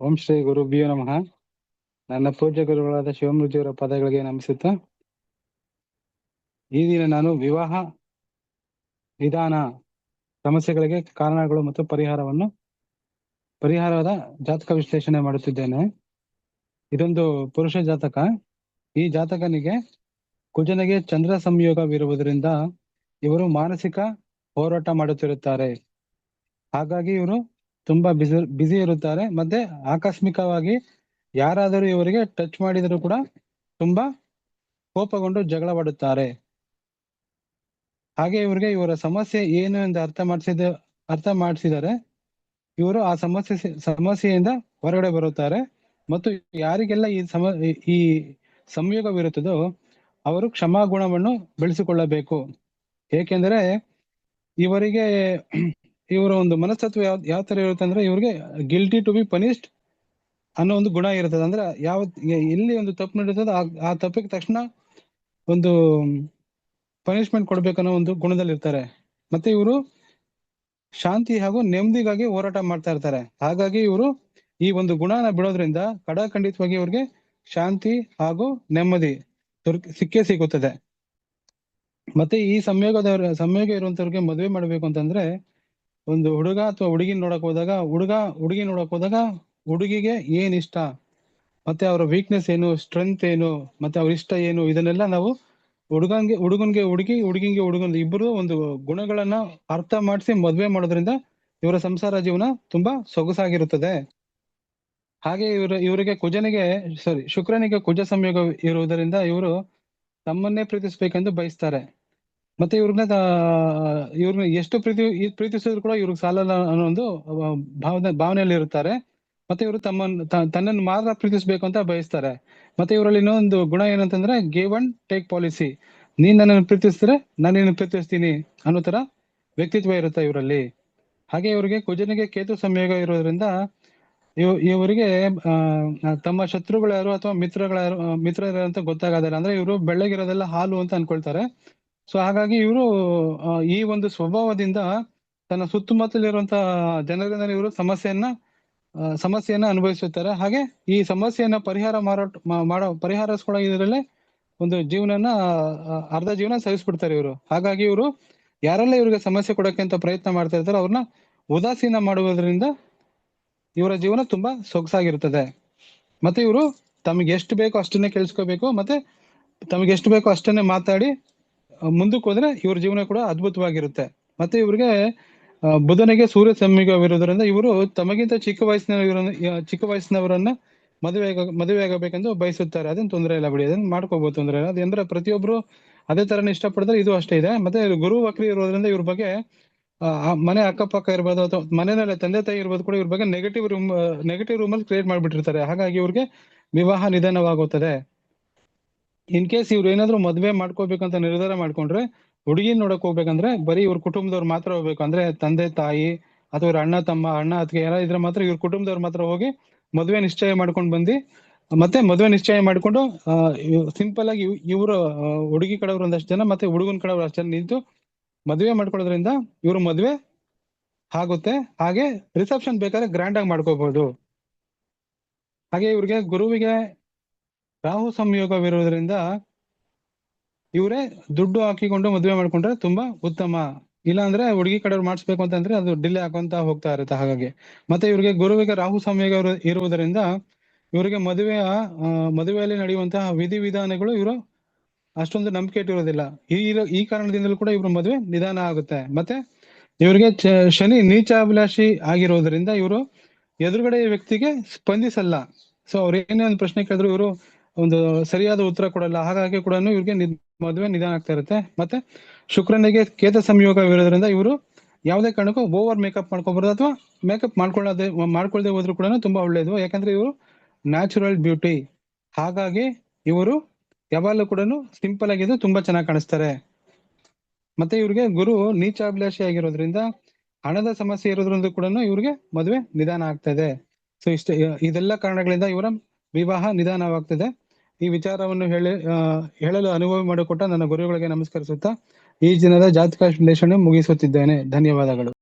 ಓಂ ಶ್ರೀ ಗುರುಭ್ಯೋ ನಮಃ. ನನ್ನ ಪೂಜ್ಯ ಗುರುಗಳಾದ ಶಿವಮೃಜಿಯವರ ಪದಗಳಿಗೆ ನಮಿಸುತ್ತಾ. ಈ ದಿನ ನಾನು ವಿವಾಹ, ನಿಧಾನ ಸಮಸ್ಯೆಗಳಿಗೆ ಕಾರಣಗಳು ಮತ್ತು ಪರಿಹಾರವನ್ನು, ಪರಿಹಾರದ ಜಾತಕ ವಿಶ್ಲೇಷಣೆ ಮಾಡುತ್ತಿದ್ದೇನೆ. ಇದೊಂದು ಪುರುಷ ಜಾತಕ. ಈ ಜಾತಕನಿಗೆ ಕುಜನಿಗೆ ಚಂದ್ರ ಸಂಯೋಗವಿರುವುದರಿಂದ ಇವರು ಮಾನಸಿಕ ಹೋರಾಟ ಮಾಡುತ್ತಿರುತ್ತಾರೆ. ಹಾಗಾಗಿ ಇವರು ತುಂಬಾ ಬಿಸಿ ಬ್ಯುಸಿ ಇರುತ್ತಾರೆ. ಮತ್ತೆ ಆಕಸ್ಮಿಕವಾಗಿ ಯಾರಾದರೂ ಇವರಿಗೆ ಟಚ್ ಮಾಡಿದರೂ ಕೂಡ ತುಂಬಾ ಕೋಪಗೊಂಡು ಜಗಳವಾಡುತ್ತಾರೆ. ಹಾಗೆ ಇವರಿಗೆ ಇವರ ಸಮಸ್ಯೆ ಏನು ಎಂದು ಅರ್ಥ ಮಾಡಿಸಿದ, ಅರ್ಥ ಮಾಡಿಸಿದರೆ ಇವರು ಆ ಸಮಸ್ಯೆ, ಸಮಸ್ಯೆಯಿಂದ ಹೊರಗಡೆ ಬರುತ್ತಾರೆ. ಮತ್ತು ಯಾರಿಗೆಲ್ಲ ಈ ಸಮ, ಈ ಸಂಯೋಗವಿರುತ್ತದೋ ಅವರು ಕ್ಷಮಾಗುಣವನ್ನು ಬೆಳೆಸಿಕೊಳ್ಳಬೇಕು. ಏಕೆಂದರೆ ಇವರಿಗೆ ಇವರ ಒಂದು ಮನಸ್ತತ್ವ ಯಾವ ಯಾವ ತರ ಇರುತ್ತೆ ಅಂದ್ರೆ ಇವ್ರಿಗೆ ಗಿಲ್ಟಿ ಟು ಬಿ ಪನಿಷ್ಡ್ ಅನ್ನೋ ಒಂದು ಗುಣ ಇರ್ತದೆ. ಅಂದ್ರೆ ಯಾವ ಎಲ್ಲಿ ಒಂದು ತಪ್ಪು ನಡೀತದೆ ಆ ತಪ್ಪಿಗೆ ತಕ್ಷಣ ಒಂದು ಪನಿಷ್ಮೆಂಟ್ ಕೊಡ್ಬೇಕನ್ನೋ ಒಂದು ಗುಣದಲ್ಲಿ ಇರ್ತಾರೆ ಮತ್ತೆ ಇವರು ಶಾಂತಿ ಹಾಗೂ ನೆಮ್ಮದಿಗಾಗಿ ಹೋರಾಟ ಮಾಡ್ತಾ ಇರ್ತಾರೆ. ಹಾಗಾಗಿ ಇವರು ಈ ಒಂದು ಗುಣನ ಬಿಡೋದ್ರಿಂದ ಕಡಾಖಂಡಿತವಾಗಿ ಇವ್ರಿಗೆ ಶಾಂತಿ ಹಾಗೂ ನೆಮ್ಮದಿ ಸಿಕ್ಕೇ ಸಿಗುತ್ತದೆ. ಮತ್ತೆ ಈ ಸಂಯೋಗದವ್ರ, ಸಂಯೋಗ ಇರುವಂತವ್ರಿಗೆ ಮದುವೆ ಮಾಡ್ಬೇಕು ಅಂತಂದ್ರೆ ಒಂದು ಹುಡುಗ ಅಥವಾ ಹುಡುಗಿ ನೋಡಕ್ ಹೋದಾಗ, ಹುಡುಗ ಹುಡುಗಿ ನೋಡಕ್ ಹೋದಾಗ ಹುಡುಗಿಗೆ ಏನ್ ಇಷ್ಟ? ಮತ್ತೆ ಅವರ ವೀಕ್ನೆಸ್ ಏನು ಸ್ಟ್ರೆಂತ್ ಏನು, ಮತ್ತೆ ಅವ್ರ ಇಷ್ಟ ಏನು? ಇದನ್ನೆಲ್ಲ ನಾವು ಹುಡುಗನ್ಗೆ ಹುಡುಗನ್ಗೆ ಹುಡುಗಿ ಹುಡುಗಿಗೆ ಹುಡುಗನ್ ಇಬ್ಬರು ಒಂದು ಗುಣಗಳನ್ನ ಅರ್ಥ ಮಾಡಿಸಿ ಮದ್ವೆ ಮಾಡೋದ್ರಿಂದ ಇವರ ಸಂಸಾರ ಜೀವನ ತುಂಬಾ ಸೊಗಸಾಗಿರುತ್ತದೆ. ಹಾಗೆ ಇವರು, ಇವರಿಗೆ ಕುಜನಿಗೆ ಸಾರಿ ಶುಕ್ರನಿಗೆ ಕುಜ ಸಂಯೋಗ ಇರುವುದರಿಂದ ಇವರು ತಮ್ಮನ್ನೇ ಪ್ರೀತಿಸ್ಬೇಕೆಂದು ಬಯಸ್ತಾರೆ. ಮತ್ತೆ ಇವ್ರನ್ನ ಇವ್ರನ್ನ ಎಷ್ಟು ಪ್ರೀತಿ ಪ್ರೀತಿಸಿದ್ರು ಕೂಡ ಇವ್ರಿಗೆ ಸಾಲಲ್ಲ ಅನ್ನೋ ಒಂದು ಭಾವನೆ, ಭಾವನೆಯಲ್ಲಿ ಇರುತ್ತಾರೆ. ಮತ್ತೆ ಇವರು ತಮ್ಮ ತನ್ನನ್ನು ಮಾತ್ರ ಪ್ರೀತಿಸ್ಬೇಕು ಅಂತ ಬಯಸ್ತಾರೆ. ಮತ್ತೆ ಇವರಲ್ಲಿ ಇನ್ನೊಂದು ಗುಣ ಏನಂತಂದ್ರೆ ಗೇವ್ ಅಂಡ್ ಟೇಕ್ ಪಾಲಿಸಿ ನೀನ್ ನನ್ನನ್ನು ಪ್ರೀತಿಸಿದ್ರೆ ನಾನು ನಿನ್ನ ಪ್ರೀತಿಸ್ತೀನಿ ಅನ್ನೋ ತರ ವ್ಯಕ್ತಿತ್ವ ಇರುತ್ತೆ ಇವರಲ್ಲಿ. ಹಾಗೆ ಇವರಿಗೆ ಕುಜನಿಗೆ ಕೇತು ಸಂಯೋಗ ಇರೋದ್ರಿಂದ, ಇವ್, ಇವರಿಗೆ ತಮ್ಮ ಶತ್ರುಗಳು ಯಾರು ಅಥವಾ ಮಿತ್ರಗಳ ಮಿತ್ರರು ಅಂತ ಗೊತ್ತಾಗೋದಿಲ್ಲ. ಅಂದ್ರೆ ಇವರು ಬೆಳ್ಳಗಿರೋದೆಲ್ಲ ಹಾಲು ಅಂತ ಅನ್ಕೊಳ್ತಾರೆ. ಸೊ ಹಾಗಾಗಿ ಇವರು ಈ ಒಂದು ಸ್ವಭಾವದಿಂದ ತನ್ನ ಸುತ್ತಮುತ್ತಲಿರುವಂತಹ ಜನರಿಂದ ಇವರು ಸಮಸ್ಯೆಯನ್ನ ಸಮಸ್ಯೆಯನ್ನ ಅನುಭವಿಸುತ್ತಾರೆ. ಹಾಗೆ ಈ ಸಮಸ್ಯೆಯನ್ನ ಪರಿಹಾರ ಮಾರಾಟ ಮಾಡೋ ಪರಿಹಾರಿಸ್ಕೊಳ್ಳೋ ಇದರಲ್ಲೇ ಒಂದು ಜೀವನನ ಅರ್ಧ ಜೀವನ ಸಹಿಸ್ಬಿಡ್ತಾರೆ ಇವರು. ಹಾಗಾಗಿ ಇವರು ಯಾರೆಲ್ಲ ಇವ್ರಿಗೆ ಸಮಸ್ಯೆ ಕೊಡಕ್ಕೆ ಅಂತ ಪ್ರಯತ್ನ ಮಾಡ್ತಾ ಇರ್ತಾರೆ ಅವ್ರನ್ನ ಉದಾಸೀನ ಮಾಡುವುದರಿಂದ ಇವರ ಜೀವನ ತುಂಬಾ ಸೊಗಸಾಗಿರ್ತದೆ ಮತ್ತೆ ಇವರು ತಮಗೆ ಎಷ್ಟು ಬೇಕೋ ಅಷ್ಟನ್ನೇ ಕೇಳಿಸ್ಕೋಬೇಕು, ಮತ್ತೆ ತಮಗೆ ಎಷ್ಟು ಬೇಕೋ ಅಷ್ಟನ್ನೇ ಮಾತಾಡಿ ಮುಂದಕ್ಕೆ ಹೋದ್ರೆ ಇವ್ರ ಜೀವನ ಕೂಡ ಅದ್ಭುತವಾಗಿರುತ್ತೆ. ಮತ್ತೆ ಇವ್ರಿಗೆ ಬುಧನಿಗೆ ಸೂರ್ಯ ಸಂಯೋಗವಿರುವುದರಿಂದ ಇವರು ತಮಗಿಂತ ಚಿಕ್ಕ ವಯಸ್ಸಿನ ಚಿಕ್ಕ ವಯಸ್ಸಿನವರನ್ನ ಮದುವೆ ಮದುವೆ ಆಗಬೇಕೆಂದು ಬಯಸುತ್ತಾರೆ. ಅದೇನು ತೊಂದರೆ ಇಲ್ಲ ಬಿಡಿ, ಅದನ್ನ ಮಾಡ್ಕೋಬಹುದು ತೊಂದರೆ ಇಲ್ಲ. ಅದಂದ್ರೆ ಪ್ರತಿಯೊಬ್ರು ಅದೇ ತರನೇ ಇಷ್ಟಪಡ್ತಾರೆ, ಇದು ಅಷ್ಟೇ ಇದೆ. ಮತ್ತೆ ಗುರು ವಕ್ರಿ ಇರೋದ್ರಿಂದ ಇವ್ರ ಬಗ್ಗೆ ಮನೆ ಅಕ್ಕಪಕ್ಕ ಇರ್ಬೋದು ಅಥವಾ ಮನೆಯಲ್ಲೇ ತಂದೆ ತಾಯಿ ಇರ್ಬೋದು ಕೂಡ ಇವ್ರ ಬಗ್ಗೆ ನೆಗೆಟಿವ್ ರೂಮ್ ನೆಗೆಟಿವ್ ರೂಮಲ್ಲಿ ಕ್ರಿಯೇಟ್ ಮಾಡ್ಬಿಟ್ಟಿರ್ತಾರೆ. ಹಾಗಾಗಿ ಇವ್ರಿಗೆ ವಿವಾಹ ನಿಧನವಾಗುತ್ತದೆ. ಇನ್ ಕೇಸ್ ಇವ್ರು ಏನಾದ್ರು ಮದ್ವೆ ಮಾಡ್ಕೋಬೇಕಂತ ನಿರ್ಧಾರ ಮಾಡ್ಕೊಂಡ್ರೆ ಹುಡುಗಿ ನೋಡಕ್ ಹೋಗ್ಬೇಕಂದ್ರೆ ಬರೀ ಇವ್ರ ಕುಟುಂಬದವ್ರು ಮಾತ್ರ ಹೋಗ್ಬೇಕು. ಅಂದ್ರೆ ತಂದೆ, ತಾಯಿ ಅಥವಾ ಇವ್ರ ಅಣ್ಣ, ತಮ್ಮ, ಅಣ್ಣ ಅಥವಾ ಯಾರ ಇದ್ರೆ ಮಾತ್ರ ಇವ್ರ ಕುಟುಂಬದವ್ರು ಮಾತ್ರ ಹೋಗಿ ಮದ್ವೆ ನಿಶ್ಚಯ ಮಾಡ್ಕೊಂಡ್ ಬಂದಿ, ಮತ್ತೆ ಮದ್ವೆ ನಿಶ್ಚಯ ಮಾಡ್ಕೊಂಡು ಸಿಂಪಲ್ ಆಗಿ ಇವ್ರ ಹುಡುಗಿ ಕಡೆಯವ್ರು ಒಂದಷ್ಟು ಜನ ಮತ್ತೆ ಹುಡುಗನ ಕಡೆಯವ್ರು ಅಷ್ಟು ಜನ ನಿಂತು ಮದ್ವೆ ಮಾಡ್ಕೊಳ್ಳೋದ್ರಿಂದ ಇವ್ರ ಮದ್ವೆ ಆಗುತ್ತೆ. ಹಾಗೆ ರಿಸೆಪ್ಷನ್ ಬೇಕಾದ್ರೆ ಗ್ರ್ಯಾಂಡ್ ಆಗಿ ಮಾಡ್ಕೋಬಹುದು ಹಾಗೆ ಇವ್ರಿಗೆ ಗುರುವಿಗೆ ರಾಹು ಸಂಯೋಗವಿರುವುದರಿಂದ ಇವರೇ ದುಡ್ಡು ಹಾಕಿಕೊಂಡು ಮದುವೆ ಮಾಡ್ಕೊಂಡ್ರೆ ತುಂಬಾ ಉತ್ತಮ. ಇಲ್ಲ ಅಂದ್ರೆ ಹುಡುಗಿ ಕಡೆಯವ್ರು ಮಾಡಿಸ್ಬೇಕು ಅಂತಂದ್ರೆ ಅದು ಡಿಲೇ ಹಾಕೊಂತ ಹೋಗ್ತಾ ಇರುತ್ತೆ ಹಾಗಾಗಿ. ಮತ್ತೆ ಇವ್ರಿಗೆ ಗುರುವಿಗೆ ರಾಹು ಸಂಯೋಗ ಇರುವುದರಿಂದ ಇವರಿಗೆ ಮದುವೆಯ ಮದುವೆಯಲ್ಲಿ ನಡೆಯುವಂತಹ ವಿಧಿವಿಧಾನಗಳು ಇವರು ಅಷ್ಟೊಂದು ನಂಬಿಕೆ ಇಟ್ಟಿರೋದಿಲ್ಲ. ಈ ಈ ಕಾರಣದಿಂದಲೂ ಕೂಡ ಇವ್ರ ಮದುವೆ ನಿಧಾನ ಆಗುತ್ತೆ. ಮತ್ತೆ ಇವರಿಗೆ ಶನಿ ನೀಚಾಭಿಲಾಷಿ ಆಗಿರೋದ್ರಿಂದ ಇವರು ಎದುರುಗಡೆ ವ್ಯಕ್ತಿಗೆ ಸ್ಪಂದಿಸಲ್ಲ. ಸೊ ಅವ್ರು ಏನೇ ಒಂದು ಪ್ರಶ್ನೆ ಕೇಳಿದ್ರು ಇವರು ಒಂದು ಸರಿಯಾದ ಉತ್ತರ ಕೊಡಲ್ಲ. ಹಾಗಾಗಿ ಕೂಡ ಇವ್ರಿಗೆ ಮದುವೆ ನಿಧಾನ ಆಗ್ತಾ ಇರುತ್ತೆ. ಮತ್ತೆ ಶುಕ್ರನಿಗೆ ಕೇತ ಸಂಯೋಗ ಇರೋದ್ರಿಂದ ಇವರು ಯಾವುದೇ ಕಾರಣಕ್ಕೂ ಓವರ್ ಮೇಕಪ್ ಮಾಡ್ಕೊಬಾರ್ದು ಅಥವಾ ಮೇಕಪ್ ಮಾಡ್ಕೊಳ್ಳದೆ ಮಾಡ್ಕೊಳ್ಳದೆ ಹೋದ್ರು ಕೂಡ ತುಂಬಾ ಒಳ್ಳೇದು. ಯಾಕಂದ್ರೆ ಇವರು ನ್ಯಾಚುರಲ್ ಬ್ಯೂಟಿ. ಹಾಗಾಗಿ ಇವರು ಯಾವಾಗಲೂ ಕೂಡ ಸಿಂಪಲ್ ಆಗಿದ್ದು ತುಂಬಾ ಚೆನ್ನಾಗಿ ಕಾಣಿಸ್ತಾರೆ. ಮತ್ತೆ ಇವ್ರಿಗೆ ಗುರು ನೀಚಾಭಿಲಾಷಿ ಆಗಿರೋದ್ರಿಂದ ಹಣದ ಸಮಸ್ಯೆ ಇರೋದ್ರಿಂದ ಕೂಡ ಇವ್ರಿಗೆ ಮದುವೆ ನಿಧಾನ ಆಗ್ತಾ ಇದೆ. ಸೊ ಇಷ್ಟ, ಇದೆಲ್ಲ ಕಾರಣಗಳಿಂದ ಇವರ ವಿವಾಹ ನಿಧಾನವಾಗ್ತದೆ. ಈ ವಿಚಾರವನ್ನು ಹೇಳಿ ಹೇಳಲು ಅನುಭವ ಮಾಡಿಕೊಟ್ಟ ನನ್ನ ಗುರುಗಳಿಗೆ ನಮಸ್ಕರಿಸುತ್ತಾ ಈ ದಿನದ ಜಾತಕ ವಿಶ್ಲೇಷಣೆ ಮುಗಿಸುತ್ತಿದ್ದೇನೆ. ಧನ್ಯವಾದಗಳು.